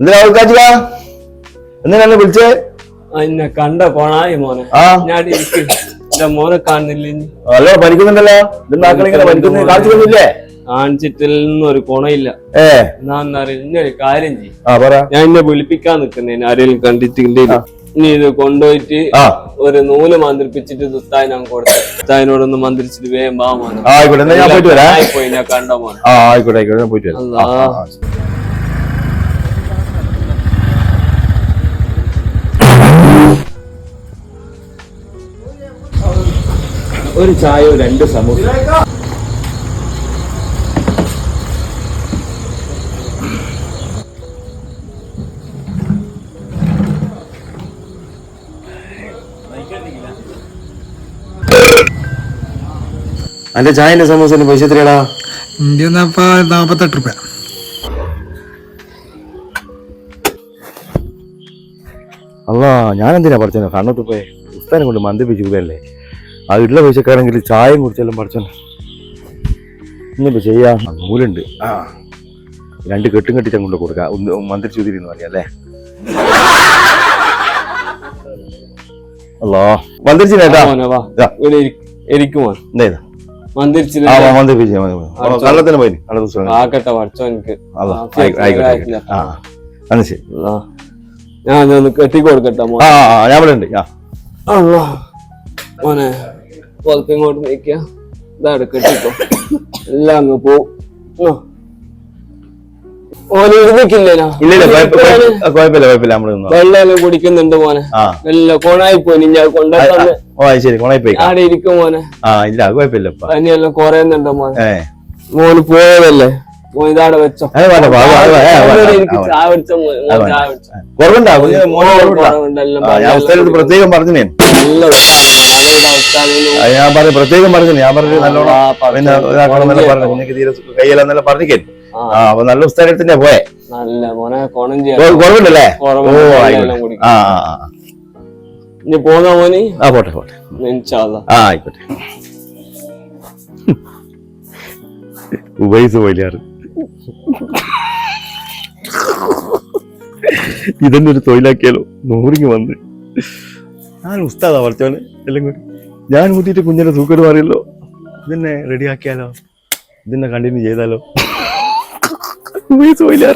എന്തിനാ വിളിച്ചത് എന്നെ വിളിച്ചേ? എന്നെ കണ്ട കൊണായി മോനെ. ഞാൻ എന്റെ മോനെ കാണുന്നില്ല പഠിക്കുന്നുണ്ടല്ലോ? നല്ല കാണിച്ചിട്ടില്ലെന്നൊരു ഇതെന്താ ആക്കളിങ്ങനെ പനിക്കുന്നത് ഒരു കൊണയില്ല. ഏ. എന്നാന്നറിയില്ല ഇനി ഒരു കാര്യം ചെയ്യും. ഞാൻ എന്നെ വിളിപ്പിക്കാൻ നിക്കുന്നേ ആരെങ്കിലും കണ്ടിട്ടില്ല ഇനി ഇത് കൊണ്ടുപോയിട്ട് ഒരു നൂൽ മന്ത്രിപ്പിച്ചിട്ട് ദുസ്തായി ഞാൻ കൊടുത്തു. ദുസ്താവിനോടൊന്ന് മന്ത്രിച്ചിട്ട് വേഗം പോയിട്ട് വരാം. ഞാൻ മോനെ. ആയിക്കോട്ടെ ആയിക്കോട്ടെ പോയിട്ട് വരാം. ഒരു ചായയോ രണ്ട് സമൂസ. അന്റെ ചായന്റെ സമോസന്റെ പൈസ എത്രയാടാ? ഇന്ത്യ നാപ്പത്തെട്ട് രൂപ അല്ല ഞാൻ എന്തിനാ പഠിച്ചോ കണ്ണോട്ട് പോയി ഉസ്താനെ കൊണ്ട് മന്ദിപ്പിച്ച് പോയല്ലേ? ആ ഇള്ള പൈസക്കാണെങ്കിൽ ചായയും കുടിച്ചെല്ലാം പഠിച്ചോ ഇന്നിപ്പോ ചെയ്യാ. നൂലുണ്ട്. ആ രണ്ട് കെട്ടും കെട്ടിച്ചാൽ കൊണ്ട് കൊടുക്കാം. ഒന്ന് മന്ത്രി ചുതിരി എന്ന് പറയാം അല്ലേ അല്ലോ മന്ത്രിച്ചിനേട്ടാ മോനെ വാ. ഇതാ. ഇവിടെ ഇരിക്കും മോൻ എന്താ ആ മന്ത്രിപ്പിച്ചു കള്ളത്തിന് പോയി. നല്ല ദിവസം ആക്കട്ടെ പഠിച്ചോ എനിക്ക്. ആ, ആയിക്കോട്ടെ ആയിക്കോട്ടെ. ആയിട്ടില്ല. ആ എന്നാ ശരി. ആ. ഞാൻ കെട്ടി കൊടുക്കട്ടെ ഞാൻ ഇവിടെ ഉണ്ട്. ആ. മോനെ. പുറത്ത് ഇങ്ങോട്ട് നീക്കുക ഇതാണ് കെട്ടിക്കോ. എല്ലാം അങ്ങ് പോവും. വെള്ളം കുടിക്കുന്നുണ്ട് മോനെ. നല്ല കോണായി പോയി ഞാൻ ആടെ ഇരിക്കും മോനെ. പനിയെല്ലാം കുറയുന്നുണ്ട് മോനെ. മോന് പോയതല്ലേ? ഇതാടെ വെച്ചോ. പ്രത്യേകം പറഞ്ഞു ഞാൻ പറഞ്ഞു പ്രത്യേകം പറഞ്ഞില്ല ഞാൻ പറഞ്ഞു നല്ലോണം. പിന്നെ ഇതാക്കണമെന്നല്ല പറഞ്ഞു കുഞ്ഞിക്ക് തീരെ കയ്യിലെന്നല്ല പറഞ്ഞിക്കേ ആ, അപ്പൊ നല്ല ഉസ്താദിനടുത്ത് തന്നെ പോയെ. നല്ല മോനെ കൊണം കുറവുണ്ടല്ലേ? ആ. ഇനി പോന്നാ മോനി? ആ പോട്ടെ പോട്ടെ. ആ ആയിക്കോട്ടെ. ഉബൈസ് പോയില്ലാറ് ഇതന്നെ ഒരു തൊഴിലാക്കിയാലോ? നൂറിങ് വന്ന്. ഞാൻ ഉസ്താദാ പഠിച്ചോന് എല്ലാം ഞാൻ കൂട്ടിയിട്ട് കുഞ്ഞിന്റെ സൂക്കേട് മാറിയല്ലോ. ഇതെന്നെ റെഡിയാക്കിയാലോ ഇതെന്നെ കണ്ടിന്യൂ ചെയ്താലോ? പോയില്ല